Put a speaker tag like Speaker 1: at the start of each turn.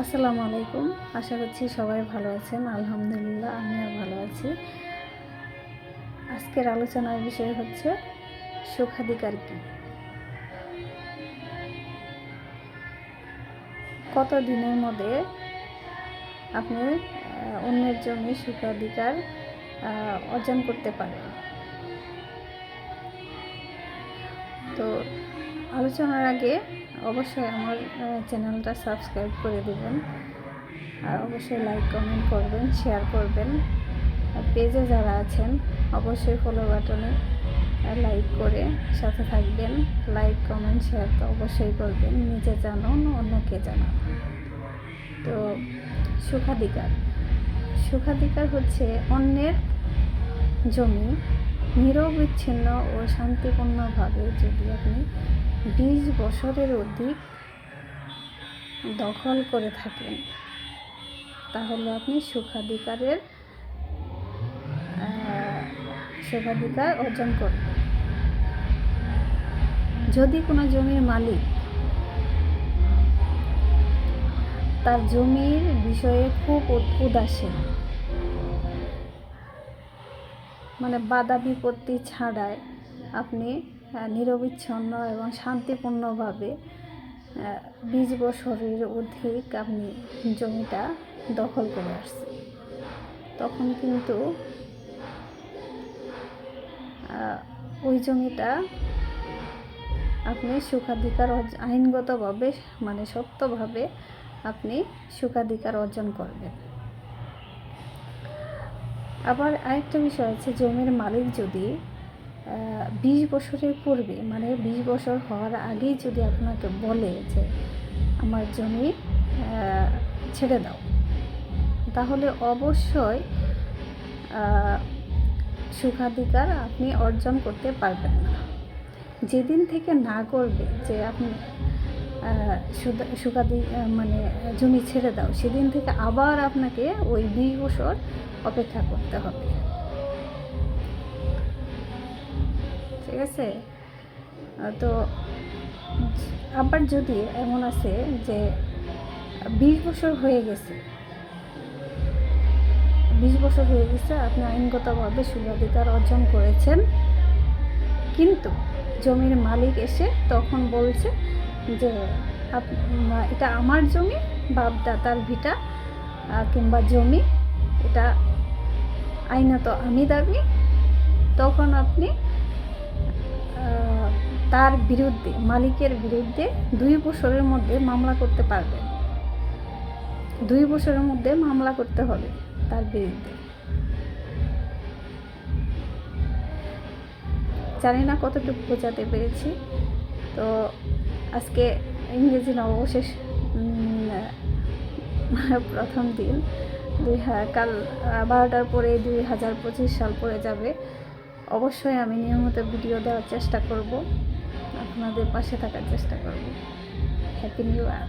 Speaker 1: আসসালামু আলাইকুম। আশা করছি সবাই ভালো আছেন। আলহামদুলিল্লাহ আমিও ভালো আছি। আজকের আলোচনার বিষয় হচ্ছে সুখাধিকার কি? কত দিনের মধ্যে আপনি অন্যের জমি সুখাধিকার অর্জন করতে পারেন তো আলোচনার আগে অবশ্যই আমার চ্যানেলটা সাবস্ক্রাইব করে দেবেন। আর অবশ্যই লাইক, কমেন্ট করবেন, শেয়ার করবেন। আর পেজে যারা আছেন, অবশ্যই ফলো বাটনে লাইক করে সাথে থাকবেন। লাইক কমেন্ট শেয়ার তো অবশ্যই করবেন। নিজে জানুন, অন্যকে জানান। তো সুখাধিকার। সুখাধিকার হচ্ছে অন্যের জমি নিরবিচ্ছিন্ন ও শান্তিপূর্ণভাবে যদি আপনি বিশ বছরের অধিক দখল করে থাকেন। তাহলে আপনি সুখাধিকারের সুখাধিকার অর্জন করবেন। যদি কোনো জমির মালিক তার জমির বিষয়ে খুব উদ- উদাসীন মানে বাধা বিপত্তি ছাড়াই আপনি নিরবিচ্ছিন্ন এবং শান্তিপূর্ণভাবে বিশ বছরের অধিক আপনি জমিটা দখল করে আসছে। তখন কিন্তু ওই জমিটা আপনি সুখাধিকার আইনগতভাবে মানে সত্যভাবে আপনি সুখাধিকার অর্জন করবেন। আবার আরেকটা বিষয় আছে, জমির মালিক যদি বিশ বছরের পূর্বে মানে বিশ বছর হওয়ার আগেই যদি আপনাকে বলে যে আমার জমি ছেড়ে দাও, তাহলে অবশ্যই সুখাধিকার আপনি অর্জন করতে পারবেন না। যেদিন থেকে না করবে যে আপনি সুখাধি মানে জমি ছেড়ে দাও, সেদিন থেকে আবার আপনাকে ওই বিশ বছর অপেক্ষা করতে হবে। ঠিক আছে? তো আবার যদি এমন আছে যে বিশ বছর হয়ে গেছে, বিশ বছর হয়ে গেছে, আপনি আইনগতভাবে সুবাধিকার অর্জন করেছেন, কিন্তু জমির মালিক এসে তখন বলছে যে এটা আমার জমি বাপ দাতার ভিটা কিংবা জমি, এটা আইনত আমি দাবি। তখন আপনি তার বিরুদ্ধে, মালিকের বিরুদ্ধে দুই বছরের মধ্যে মামলা করতে পারবে। দুই বছরের মধ্যে মামলা করতে হবে তার বিরুদ্ধে। জানি না কতটুকু বোঝাতে পেরেছি। তো আজকে ইংরেজি নববর্ষের প্রথম দিন, দুই কাল বারোটার পরে দুই হাজার পঁচিশ সাল পরে যাবে। অবশ্যই আমি নিয়মিত ভিডিও দেওয়ার চেষ্টা করব। আপনাদের পাশে থাকার চেষ্টা করব। Happy new year